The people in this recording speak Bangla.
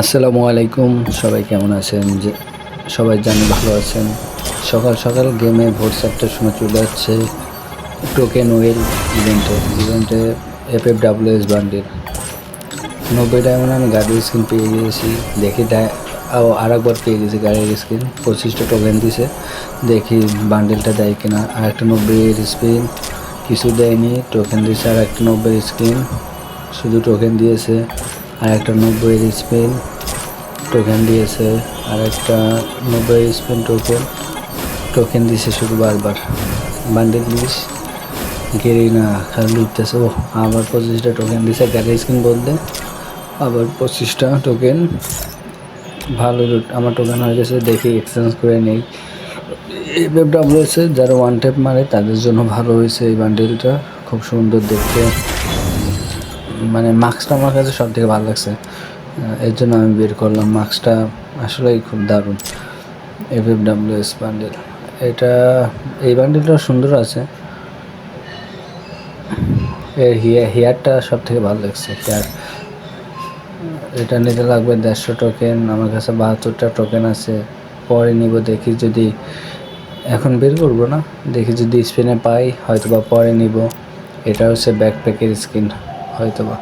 আসসালামু আলাইকুম, সবাই কেমন আছেন? যে সবাই জানি ভালো আছেন। সকাল সকাল গেমে ভোর চারটার সময় চলে যাচ্ছে টোকেন ওয়েল ইভেন্টে ইভেন্টে F F W S bundle নব্বই ডায়মন্ড আমি গাড়ির স্ক্রিন পেয়ে গিয়েছি। দেখি ও আর একবার পেয়ে গেছি গাড়ির স্ক্রিন পঁচিশটা টোকেন দিছে। দেখি বান্ডেলটা দেয় কিনা। আর একটা নব্বইয়ের স্ক্রিন কিছু দেয়নি। টোকেন দিয়েছে আর একটা নব্বই স্ক্রিন শুধু টোকেন দিয়েছে। আর একটা নব্বইয়ের স্পিন টোকেন দিয়েছে আর একটা নব্বই স্পেন টোকেন টোকেন দিয়েছে শুধু বারবার। বান্ডেল দিস গেরি না, খালি লুটতেছে। ও আবার পঁচিশটা টোকেন দিয়েছে গাড়ির স্ক্রিন বলতে আবার পঁচিশটা টোকেন ভালো লুট আমার টোকেন হয়ে গেছে, দেখি এক্সচেঞ্জ করে নেই। এই ডাব্লিউএসে যারা ওয়ান ট্যাপ মারে, তাদের জন্য ভালো হয়েছে এই বান্ডেলটা। খুব সুন্দর দেখতে। মানে মাস্কটা আমার কাছে সব থেকে ভালো লাগছে। এর জন্য আমি বের করলাম। মাস্কটা আসলেই খুব দারুণ। F F W S bundle এটা, এই বান্ডেলটা সুন্দর আছে। এর হেয়ার হেয়ারটা সব থেকে ভালো লাগছে। হেয়ার এটা নিতে লাগবে দেড়শো টোকেন আমার কাছে বাহাত্তরটা টোকেন আছে। পরে নিব, দেখি যদি, এখন বের করব না? দেখি যদি স্পিনে পাই হয়তো বা পরে নিব। এটা হচ্ছে ব্যাকপ্যাকের স্কিন হয়তো বা